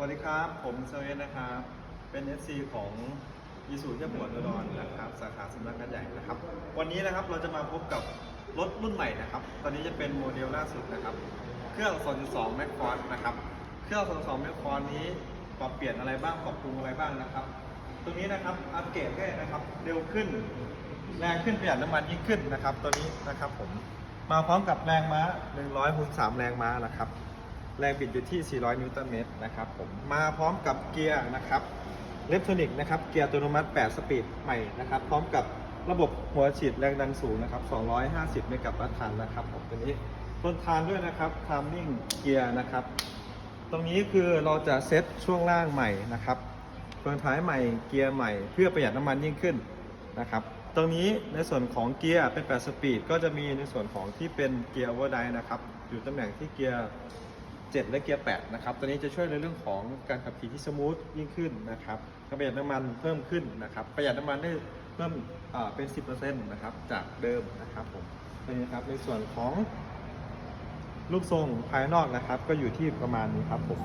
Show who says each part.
Speaker 1: สวัสดีครับ ผมเซเว่นนะครับ เป็น FC ของยีสูเทียบหัวดรนนะครับ สาขาสำนักงานใหญ่นะครับ วันนี้นะครับเราจะมาพบกับรถรุ่นใหม่นะครับ ตอนนี้จะเป็นโมเดลล่าสุดนะครับ เครื่อง 2.2แมคคอร์สนะครับ เครื่อง 2.2แมคคอร์สนี้ปรับเปลี่ยนอะไรบ้าง ปรับปรุงอะไรบ้างนะครับ ตรงนี้นะครับ อัปเกรดให้นะครับ เร็วขึ้น แรงขึ้นประหยัดน้ำมันยิ่งขึ้นนะครับ ตัวนี้นะครับผม มาพร้อมกับแรงม้า103แรงม้านะครับ แรงบิดอยู่ที่ 400 นิวตันเมตรนะครับผมมาพร้อมกับเกียร์นะครับเลฟโทนิกนะครับเกียร์อัตโนมัติ 8 สปีดใหม่นะครับพร้อมกับระบบหัวฉีดแรงดันสูงนะครับ 250 เมกะวัตต์ตันนะครับผมตัวนี้ทนทานด้วยนะครับทามมิ่งเกียร์นะครับ ตรงนี้คือเราจะเซตช่วงล่างใหม่นะครับเฟืองท้ายใหม่เกียร์ใหม่เพื่อประหยัดน้ำมันยิ่งขึ้นนะครับตรงนี้ในส่วนของเกียร์เป็น 8 สปีด ก็จะมีในส่วนของที่เป็นเกียร์โอเวอร์ไดนะครับ อยู่ตำแหน่งที่เกียร์ 7 และเกียร์ 8 นะครับ ตัวนี้จะช่วยในเรื่องของการขับขี่ที่สมูทยิ่งขึ้นนะครับประหยัดน้ำมันเพิ่มขึ้นนะครับ ประหยัดน้ำมันได้เพิ่มอ่าเป็น 10%นะครับ จากเดิมนะครับผมตัวนี้นะครับในส่วนของรูปทรงภายนอกนะครับ ก็อยู่ที่ประมาณนี้ครับผม